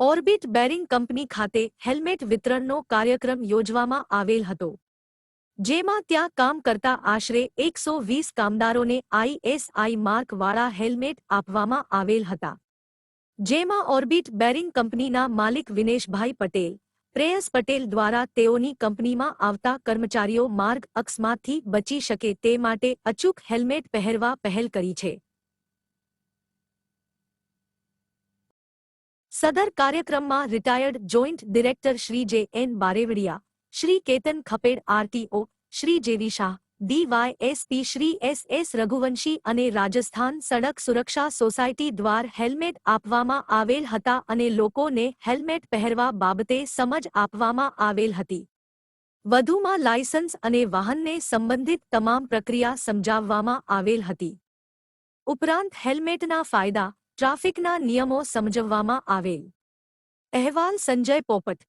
Orbit bearing company ખાતે helmet વિતરણનો કાર્યક્રમ યોજવામાં આવેલ હતો, જેમાં ત્યાં કામ કરતા આશરે એકસો વીસ કામદારોને આઈએસઆઈ માર્કવાળા હેલ્મેટ આપવામાં આવેલ હતા, જેમાં ઓર્બિટ બેરિંગ કંપનીના માલિક વિનેશભાઈ પટેલ, પ્રેયસ પટેલ દ્વારા તેઓની કંપનીમાં આવતા કર્મચારીઓ માર્ગ અકસ્માતથી બચી શકે તે માટે અચૂક હેલ્મેટ પહેરવા પહેલ કરી છે. સદર કાર્યક્રમમાં retired joint director Shri J N Barevadiya, Shri Ketan Khaped RTO, Shri J V Shah, DYSP Shri S S Raghuvanshi અને રાજસ્થાન સડક સુરક્ષા સોસાયટી દ્વાર હેલ્મેટ આપવામાં આવેલ હતા અને લોકોને હેલ્મેટ પહેરવા બાબતે સમજ આપવામાં આવેલ હતી. વધુમાં લાયસન્સ અને વાહનને સંબંધિત તમામ પ્રક્રિયા સમજાવવામાં આવેલ હતી. ઉપરાંત હેલ્મેટના ફાયદા ટ્રાફિકના નિયમો સમજવવામાં આવેલ. અહેવાલ સંજય પોપટ.